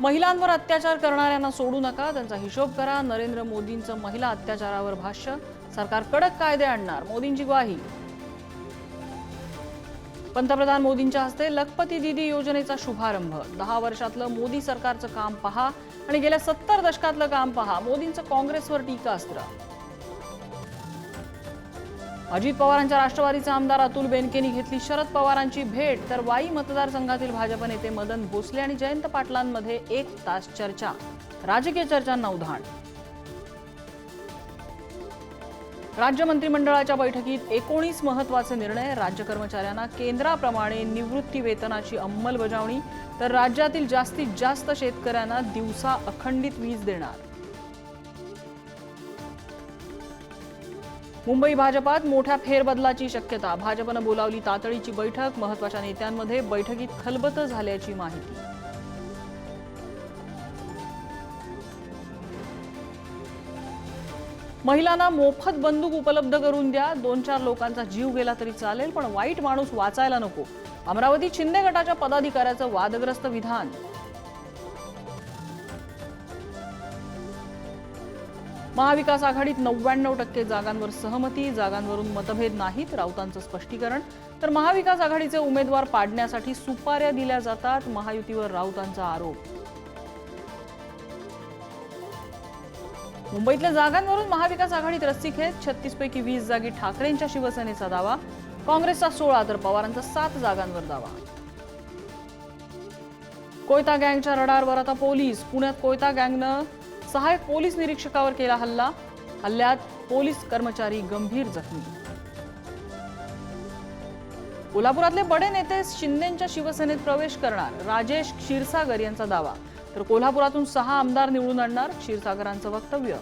महिलांवर अत्याचार करणाऱ्यांना सोडू नका त्यांचा हिशोब करा. नरेंद्र मोदींचं महिला अत्याचारावर भाष्य सरकार कडक कायदे आणणार. मोदींची ग्वाही. पंतप्रधान मोदींच्या हस्ते लखपती दिदी योजनेचा शुभारंभ. दहा वर्षातलं मोदी सरकारचं काम पहा आणि गेल्या सत्तर दशकातलं काम पहा. मोदींचं काँग्रेसवर टीकास्त्र. अजित पवारांच्या राष्ट्रवादीचे आमदार अतुल बेनकेंनी घेतली शरद पवारांची भेट तर वाई मतदारसंघातील भाजप नेते मदन भोसले आणि जयंत पाटलांमध्ये एक तास चर्चा. राजकीय चर्चांना उधाण. राज्य मंत्रिमंडळाच्या बैठकीत एकोणीस महत्त्वाचे निर्णय राज्य कर्मचाऱ्यांना केंद्राप्रमाणे निवृत्ती वेतनाची अंमलबजावणी तर राज्यातील जास्तीत जास्त शेतकऱ्यांना दिवसा अखंडित वीज देणार. मुंबई भाजपात मोठ्या फेरबदलाची शक्यता. भाजपनं बोलावली तातडीची बैठक महत्त्वाच्या नेत्यांमध्ये बैठकीत खलबत झाल्याची माहिती. महिलांना मोफत बंदूक उपलब्ध करून द्या. दोन चार लोकांचा जीव गेला तरी चालेल पण वाईट माणूस वाचायला नको. अमरावती शिंदे गटाच्या पदाधिकाऱ्याचं वादग्रस्त विधान. महाविकास आघाडीत नव्याण्णव टक्के जागांवर सहमती जागांवरून मतभेद नाहीत राऊतांचं स्पष्टीकरण. तर महाविकास आघाडीचे उमेदवार पाडण्यासाठी सुपाऱ्या दिल्या जातात महायुतीवर राऊतांचा आरोप. मुंबईतल्या जागांवरून महाविकास आघाडीत रस्सीखेच छत्तीस पैकी वीस जागी ठाकरेंच्या शिवसेनेचा दावा. काँग्रेसचा सोळा तर पवारांचा सात जागांवर दावा. कोयता गँगच्या रडारवर आता पोलीस. पुण्यात कोयता गँगनं सहायक पोलीस निरीक्षकावर केला हल्ला. हल्ल्यात पोलीस कर्मचारी गंभीर जखमी. कोल्हापुरातले बडे नेते शिंदेच्या शिवसेनेत प्रवेश करणार राजेश क्षीरसागर यांचा दावा. तर कोल्हापुरातून सहा आमदार निवडून आणणार क्षीरसागरांचं वक्तव्य.